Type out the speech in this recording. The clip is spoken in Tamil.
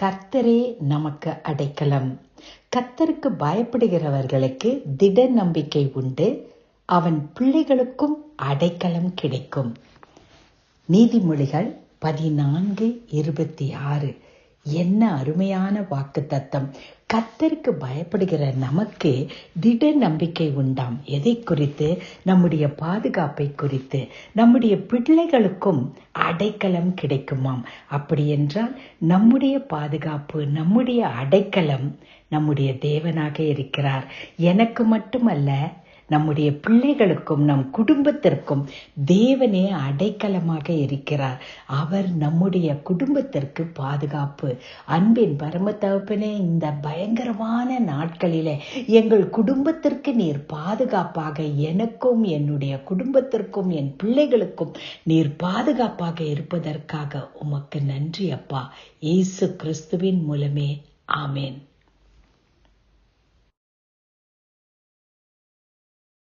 கர்த்தரே நமக்கு அடைக்கலம். கர்த்தருக்கு பயப்படுகிறவர்களுக்கு திட நம்பிக்கை உண்டு. அவன் பிள்ளைகளுக்கும் அடைக்கலம் கிடைக்கும். நீதிமொழிகள் பதினான்கு இருபத்தி ஆறு. என்ன அருமையான வாக்கு தத்தம் கத்தருக்கு பயப்படுகிற நமக்கு திட நம்பிக்கை உண்டாம். எதை குறித்து? நம்முடைய பாதுகாப்பை குறித்து. நம்முடைய பிள்ளைகளுக்கும் அடைக்கலம் கிடைக்குமாம். அப்படி என்றால் நம்முடைய பாதுகாப்பு நம்முடைய அடைக்கலம் நம்முடைய தேவனாக இருக்கிறார். எனக்கு மட்டுமல்ல நம்முடைய பிள்ளைகளுக்கும் நம் குடும்பத்திற்கும் தேவனே அடைக்கலமாக இருக்கிறார். அவர் நம்முடைய குடும்பத்திற்கு பாதுகாப்பு. அன்பின் பரம தகப்பனே இந்த பயங்கரமான நாட்களிலே எங்கள் குடும்பத்திற்கு நீர் பாதுகாப்பாக எனக்கும் என்னுடைய குடும்பத்திற்கும் என் பிள்ளைகளுக்கும் நீர் பாதுகாப்பாக இருப்பதற்காக உமக்கு நன்றி அப்பா. இயேசு கிறிஸ்துவின் மூலமே. ஆமேன்.